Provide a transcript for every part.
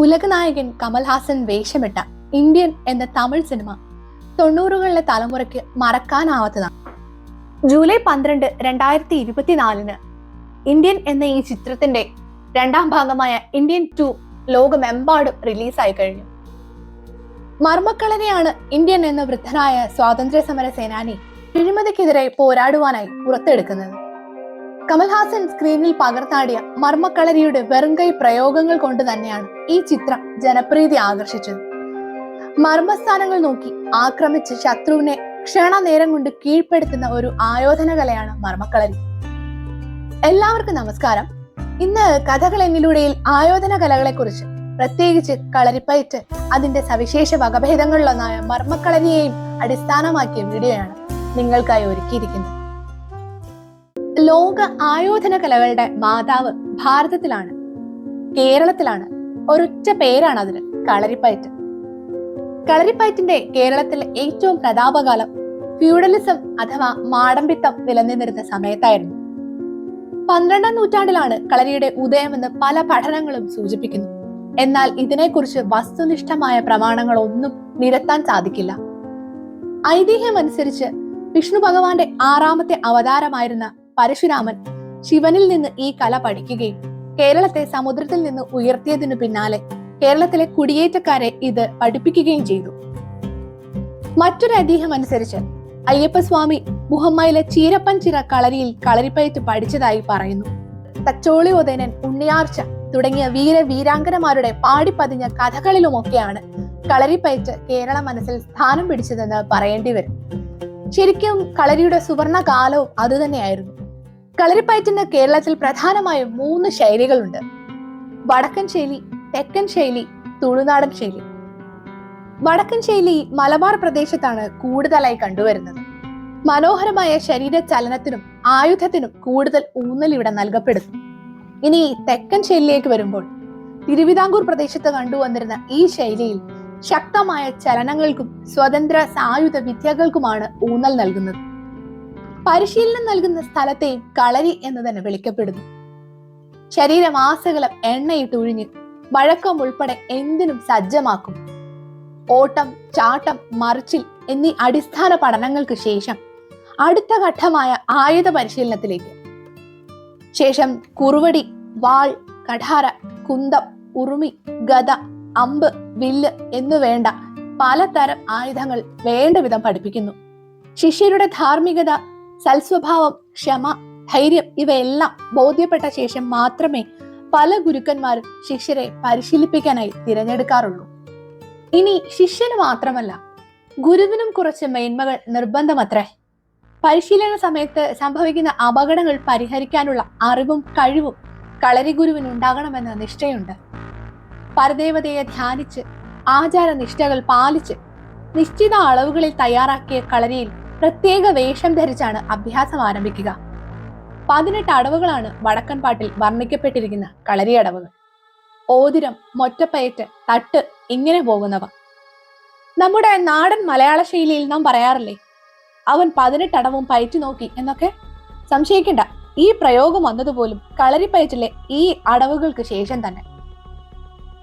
ഉലകനായകൻ Kamal Haasan വേഷമിട്ട Indian എന്ന Tamil cinema തൊണ്ണൂറുകളിലെ തലമുറയ്ക്ക് മറക്കാനാവാത്തതാണ്. July പന്ത്രണ്ട് രണ്ടായിരത്തി ഇരുപത്തിനാലിന് ഇന്ത്യൻ എന്ന ഈ ചിത്രത്തിന്റെ രണ്ടാം ഭാഗമായ ഇന്ത്യൻ ടു ലോകമെമ്പാടും റിലീസായി കഴിഞ്ഞു. മർമ്മക്കളനെയാണ് ഇന്ത്യൻ എന്ന വൃദ്ധനായ സ്വാതന്ത്ര്യ സമര സേനാനി അഴിമതിക്കെതിരെ പോരാടുവാനായി പുറത്തെടുക്കുന്നത്. കമൽഹാസൻ സ്ക്രീനിൽ പകർത്താടിയ മർമ്മക്കളരിയുടെ വെറുംകൈ പ്രയോഗങ്ങൾ കൊണ്ട് തന്നെയാണ് ഈ ചിത്രം ജനപ്രീതി ആകർഷിച്ചത്. മർമ്മസ്ഥാനങ്ങൾ നോക്കി ആക്രമിച്ച് ശത്രുവിനെ ക്ഷണനേരം കൊണ്ട് കീഴ്പ്പെടുത്തുന്ന ഒരു ആയോധന കലയാണ് മർമ്മക്കളരി. എല്ലാവർക്കും നമസ്കാരം. ഇന്ന് കഥകൾ എന്നിലൂടെയിൽ ആയോധന കലകളെ കുറിച്ച് പ്രത്യേകിച്ച് കളരിപ്പയറ്റ് അതിന്റെ സവിശേഷ വകഭേദങ്ങളിലൊന്നായ മർമ്മക്കളരിയെയും അടിസ്ഥാനമാക്കിയ വീഡിയോയാണ് നിങ്ങൾക്കായി ഒരുക്കിയിരിക്കുന്നത്. ലോക ആയോധന കലകളുടെ മാതാവ് ഭാരതത്തിലാണ്. കേരളത്തിലാണ്. ഒരൊറ്റ പേരാണ് അതിന് കളരിപ്പയറ്റ്. കളരിപ്പയറ്റിന്റെ കേരളത്തിലെ ഏറ്റവും പ്രതാപകാലം ഫ്യൂഡലിസം അഥവാ മാടമ്പിത്തം നിലനിന്നിരുന്ന സമയത്തായിരുന്നു. പന്ത്രണ്ടാം നൂറ്റാണ്ടിലാണ് കളരിയുടെ ഉദയമെന്ന് പല പഠനങ്ങളും സൂചിപ്പിക്കുന്നു. എന്നാൽ ഇതിനെക്കുറിച്ച് വസ്തുനിഷ്ഠമായ പ്രമാണങ്ങളൊന്നും നിരത്താൻ സാധിക്കില്ല. ഐതിഹ്യമനുസരിച്ച് വിഷ്ണു ഭഗവാന്റെ ആറാമത്തെ അവതാരമായിരുന്ന പരശുരാമൻ ശിവനിൽ നിന്ന് ഈ കല പഠിക്കുകയും കേരളത്തെ സമുദ്രത്തിൽ നിന്ന് ഉയർത്തിയതിനു പിന്നാലെ കേരളത്തിലെ കുടിയേറ്റക്കാരെ ഇത് പഠിപ്പിക്കുകയും ചെയ്തു. മറ്റൊരു ഐതിഹ്യം അനുസരിച്ച് അയ്യപ്പസ്വാമി മുഹമ്മയിലെ ചീരപ്പൻ ചിറ കളരിയിൽ കളരിപ്പയറ്റ് പഠിച്ചതായി പറയുന്നു. തച്ചോളി ഉദയനൻ ഉണ്ണിയാർച്ച തുടങ്ങിയ വീര വീരാംഗനമാരുടെ പാടിപ്പതിഞ്ഞ കഥകളിലുമൊക്കെയാണ് കളരിപ്പയറ്റ് കേരള മനസ്സിൽ സ്ഥാനം പിടിച്ചതെന്ന് പറയേണ്ടി വരും. ശരിക്കും കളരിയുടെ സുവർണ കാലവും അതുതന്നെയായിരുന്നു. കളരിപ്പയറ്റിന് കേരളത്തിൽ പ്രധാനമായും മൂന്ന് ശൈലികളുണ്ട്. വടക്കൻ ശൈലി തെക്കൻ ശൈലി തുളുനാടൻ ശൈലി. വടക്കൻ ശൈലി മലബാർ പ്രദേശത്താണ് കൂടുതലായി കണ്ടുവരുന്നത്. മനോഹരമായ ശരീര ചലനത്തിനും ആയുധത്തിനും കൂടുതൽ ഊന്നൽ ഇവിടെ നൽകപ്പെടുന്നു. ഇനി തെക്കൻ ശൈലിയിലേക്ക് വരുമ്പോൾ തിരുവിതാംകൂർ പ്രദേശത്ത് കണ്ടുവന്നിരുന്ന ഈ ശൈലിയിൽ ശക്തമായ ചലനങ്ങൾക്കും സ്വതന്ത്ര സായുധ വിദ്യകൾക്കുമാണ് ഊന്നൽ നൽകുന്നത്. പരിശീലനം നൽകുന്ന സ്ഥലത്തെയും കളരി എന്ന് തന്നെ വിളിക്കപ്പെടുന്നു. ശരീരമാസകലം എണ്ണയിട്ട് ഉഴിഞ്ഞ് വഴക്കം ഉൾപ്പെടെ എന്തിനും സജ്ജമാക്കും. ഓട്ടം ചാട്ടം മറിച്ചിൽ എന്നീ അടിസ്ഥാന പഠനങ്ങൾക്ക് ശേഷം അടുത്ത ഘട്ടമായ ആയുധ പരിശീലനത്തിലേക്ക്. ശേഷം കുറുവടി വാൾ കഠാര കുന്തം ഉറുമി ഗത അമ്പ് വില്ല് എന്നു വേണ്ട പലതരം ആയുധങ്ങൾ വേണ്ട വിധം പഠിപ്പിക്കുന്നു. ശിഷ്യരുടെ ധാർമ്മികത സൽസ്വഭാവം ക്ഷമ ധൈര്യം ഇവയെല്ലാം ബോധ്യപ്പെട്ട ശേഷം മാത്രമേ പല ഗുരുക്കന്മാരും ശിഷ്യരെ പരിശീലിപ്പിക്കാനായി തിരഞ്ഞെടുക്കാറുള്ളൂ. ഇനി ശിഷ്യന് മാത്രമല്ല ഗുരുവിനും കുറച്ച് മേന്മകൾ നിർബന്ധമത്രേ. പരിശീലന സമയത്ത് സംഭവിക്കുന്ന അപകടങ്ങൾ പരിഹരിക്കാനുള്ള അറിവും കഴിവും കളരി ഗുരുവിന് ഉണ്ടാകണമെന്ന നിഷ്ഠയുണ്ട്. പരദേവതയെ ധ്യാനിച്ച് ആചാര നിഷ്ഠകൾ പാലിച്ച് നിശ്ചിത അളവുകളിൽ തയ്യാറാക്കിയ കളരിയിൽ പ്രത്യേക വേഷം ധരിച്ചാണ് അഭ്യാസം ആരംഭിക്കുക. പതിനെട്ട് അടവുകളാണ് വടക്കൻ പാട്ടിൽ വർണിക്കപ്പെട്ടിരിക്കുന്ന കളരി അടവുകൾ. ഓതിരം മൊറ്റപ്പയറ്റ് തട്ട് ഇങ്ങനെ പോകുന്നവ. നമ്മുടെ നാടൻ മലയാള ശൈലിയിൽ നാം പറയാറില്ലേ അവൻ പതിനെട്ടടവും പയറ്റു നോക്കി എന്നൊക്കെ? സംശയിക്കണ്ട ഈ പ്രയോഗം വന്നതുപോലും കളരിപ്പയറ്റിലെ ഈ അടവുകൾക്ക് ശേഷം തന്നെ.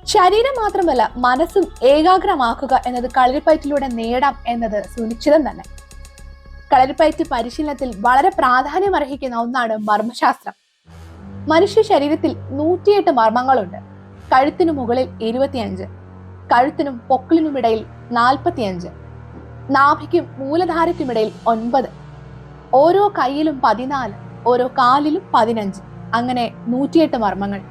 ശരീരം മാത്രമല്ല മനസ്സും ഏകാഗ്രമാക്കുക എന്നത് കളരിപ്പയറ്റിലൂടെ നേടാം എന്നത് സുനിശ്ചിതം തന്നെ. കളരിപ്പയറ്റ് പരിശീലനത്തിൽ വളരെ പ്രാധാന്യം അർഹിക്കുന്ന ഒന്നാണ് മർമ്മശാസ്ത്രം. മനുഷ്യ ശരീരത്തിൽ നൂറ്റിയെട്ട് മർമ്മങ്ങളുണ്ട്. കഴുത്തിനു മുകളിൽ ഇരുപത്തിയഞ്ച് കഴുത്തിനും പൊക്കിളിനുമിടയിൽ നാൽപ്പത്തിയഞ്ച് നാഭിക്കും മൂലധാരയ്ക്കുമിടയിൽ ഒൻപത് ഓരോ കൈയിലും പതിനാല് ഓരോ കാലിലും പതിനഞ്ച് അങ്ങനെ നൂറ്റിയെട്ട് മർമ്മങ്ങൾ.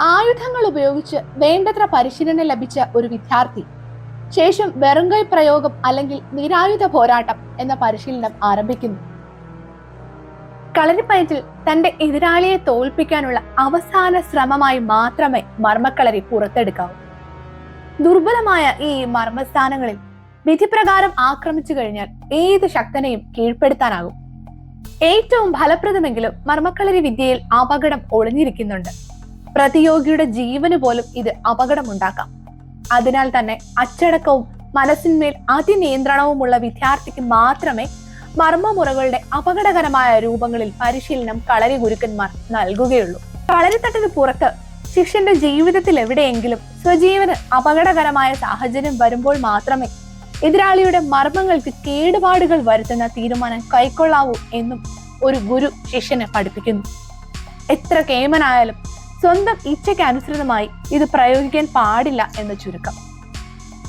ആയുധങ്ങൾ ഉപയോഗിച്ച് വേണ്ടത്ര പരിശീലനം ലഭിച്ച ഒരു വിദ്യാർത്ഥി ശേഷം വെറുങ്കൈ പ്രയോഗം അല്ലെങ്കിൽ നിരായുധ പോരാട്ടം എന്ന പരിശീലനം ആരംഭിക്കുന്നു. കളരിപ്പയറ്റിൽ തന്റെ എതിരാളിയെ തോൽപ്പിക്കാനുള്ള അവസാന ശ്രമമായി മാത്രമേ മർമ്മക്കളരി പുറത്തെടുക്കാവൂ. ദുർബലമായ ഈ മർമ്മസ്ഥാനങ്ങളിൽ വിധിപ്രകാരം ആക്രമിച്ചു കഴിഞ്ഞാൽ ഏത് ശക്തനെയും കീഴ്പ്പെടുത്താനാകും. ഏറ്റവും ഫലപ്രദമെങ്കിലും മർമ്മക്കളരി വിദ്യയിൽ അപകടം ഒളിഞ്ഞിരിക്കുന്നുണ്ട്. പ്രതിയോഗിയുടെ ജീവന് പോലും ഇത് അപകടമുണ്ടാക്കാം. അതിനാൽ തന്നെ അച്ചടക്കവും മനസ്സിന്മേൽ അതിനിയന്ത്രണവുമുള്ള വിദ്യാർത്ഥിക്ക് മാത്രമേ മർമ്മമുറകളുടെ അപകടകരമായ രൂപങ്ങളിൽ പരിശീലനം കളരി ഗുരുക്കന്മാർ നൽകുകയുള്ളൂ. കളരിത്തട്ടിന് പുറത്ത് ശിഷ്യന്റെ ജീവിതത്തിൽ എവിടെയെങ്കിലും സ്വജീവന് അപകടകരമായ സാഹചര്യം വരുമ്പോൾ മാത്രമേ എതിരാളിയുടെ മർമ്മങ്ങൾക്ക് കേടുപാടുകൾ വരുത്തുന്ന തീരുമാനം കൈക്കൊള്ളാവൂ എന്നും ഒരു ഗുരു ശിഷ്യനെ പഠിപ്പിക്കുന്നു. എത്ര കേമനായാലും സ്വന്തം ഇച്ഛയ്ക്ക് അനുസൃതമായി ഇത് പ്രയോഗിക്കാൻ പാടില്ല എന്ന് ചുരുക്കം.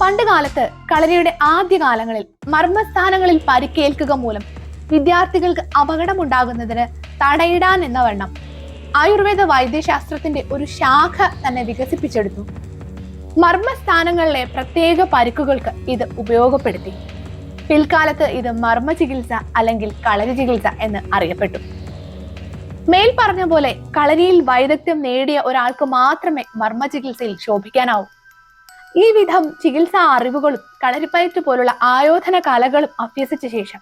പണ്ട് കാലത്ത് കളരിയുടെ ആദ്യകാലങ്ങളിൽ മർമ്മസ്ഥാനങ്ങളിൽ പരിക്കേൽക്കുക മൂലം വിദ്യാർത്ഥികൾക്ക് അപകടമുണ്ടാകുന്നതിന് തടയിടാൻ എന്ന വണ്ണം ആയുർവേദ വൈദ്യശാസ്ത്രത്തിന്റെ ഒരു ശാഖ തന്നെ വികസിപ്പിച്ചെടുത്തു. മർമ്മസ്ഥാനങ്ങളിലെ പ്രത്യേക പരിക്കുകൾക്ക് ഇത് ഉപയോഗപ്പെടുത്തി. പിൽക്കാലത്ത് ഇത് മർമ്മ ചികിത്സ അല്ലെങ്കിൽ കളരി ചികിത്സ എന്ന് അറിയപ്പെട്ടു. മേൽ പറഞ്ഞ പോലെ കളരിയിൽ വൈദഗ്ധ്യം നേടിയ ഒരാൾക്ക് മാത്രമേ മർമ്മ ചികിത്സയിൽ ശോഭിക്കാനാവൂ. ഈ വിധം ചികിത്സാ അറിവുകളും കളരിപ്പയറ്റ് പോലുള്ള ആയോധന കലകളും അഭ്യസിച്ച ശേഷം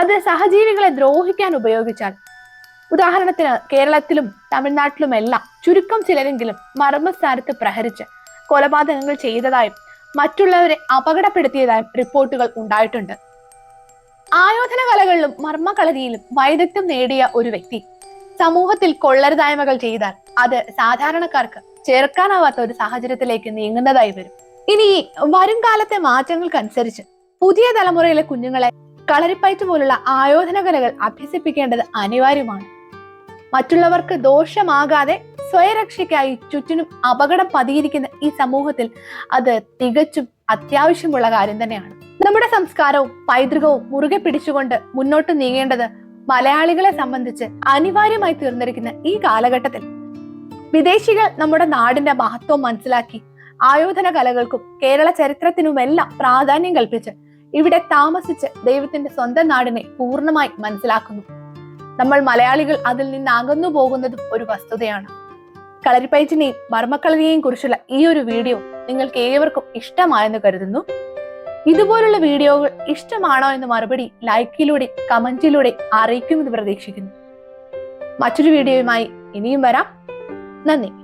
അത് സഹജീവികളെ ദ്രോഹിക്കാൻ ഉപയോഗിച്ചാൽ ഉദാഹരണത്തിന് കേരളത്തിലും തമിഴ്നാട്ടിലുമെല്ലാം ചുരുക്കം ചിലരെങ്കിലും മർമ്മസ്ഥാനത്ത് പ്രഹരിച്ച് കൊലപാതകങ്ങൾ ചെയ്തതായും മറ്റുള്ളവരെ അപകടപ്പെടുത്തിയതായും റിപ്പോർട്ടുകൾ ഉണ്ടായിട്ടുണ്ട്. ആയോധന കലകളിലും മർമ്മകളരിയിലും വൈദഗ്ധ്യം നേടിയ ഒരു വ്യക്തി സമൂഹത്തിൽ കൊള്ളരുതായ്മകൾ ചെയ്താൽ അത് സാധാരണക്കാർക്ക് ചേർക്കാനാവാത്ത ഒരു സാഹചര്യത്തിലേക്ക് നീങ്ങുന്നതായി വരും. ഇനി വരും കാലത്തെ മാറ്റങ്ങൾക്കനുസരിച്ച് പുതിയ തലമുറയിലെ കുഞ്ഞുങ്ങളെ കളരിപ്പയറ്റ് പോലുള്ള ആയോധന കലകൾ അഭ്യസിപ്പിക്കേണ്ടത് അനിവാര്യമാണ്. മറ്റുള്ളവർക്ക് ദോഷമാകാതെ സ്വയരക്ഷയ്ക്കായി ചുറ്റിനും അപകടം പതിയിരിക്കുന്ന ഈ സമൂഹത്തിൽ അത് തികച്ചും അത്യാവശ്യമുള്ള കാര്യം തന്നെയാണ്. നമ്മുടെ സംസ്കാരവും പൈതൃകവും മുറുകെ പിടിച്ചുകൊണ്ട് മുന്നോട്ട് നീങ്ങേണ്ടത് മലയാളികളെ സംബന്ധിച്ച് അനിവാര്യമായി തീർന്നിരിക്കുന്ന ഈ കാലഘട്ടത്തിൽ വിദേശികൾ നമ്മുടെ നാടിന്റെ മഹത്വം മനസ്സിലാക്കി ആയോധന കലകൾക്കും കേരള ചരിത്രത്തിനുമെല്ലാം പ്രാധാന്യം കൽപ്പിച്ച് ഇവിടെ താമസിച്ച് ദൈവത്തിന്റെ സ്വന്തം നാടിനെ പൂർണമായി മനസ്സിലാക്കുന്നു. നമ്മൾ മലയാളികൾ അതിൽ നിന്ന് അകന്നു പോകുന്നതും ഒരു വസ്തുതയാണ്. കളരിപ്പയറ്റിനെയും മർമ്മക്കളരിയെയും കുറിച്ചുള്ള ഈ ഒരു വീഡിയോ നിങ്ങൾക്ക് ഏവർക്കും ഇഷ്ടമായെന്ന് കരുതുന്നു. ഇതുപോലുള്ള വീഡിയോകൾ ഇഷ്ടമാണോ എന്ന് മറുപടി ലൈക്കിലൂടെ കമന്റിലൂടെ അറിയിക്കുമെന്ന് പ്രതീക്ഷിക്കുന്നു. മറ്റൊരു വീഡിയോയുമായി ഇനിയും വരാം. നന്ദി.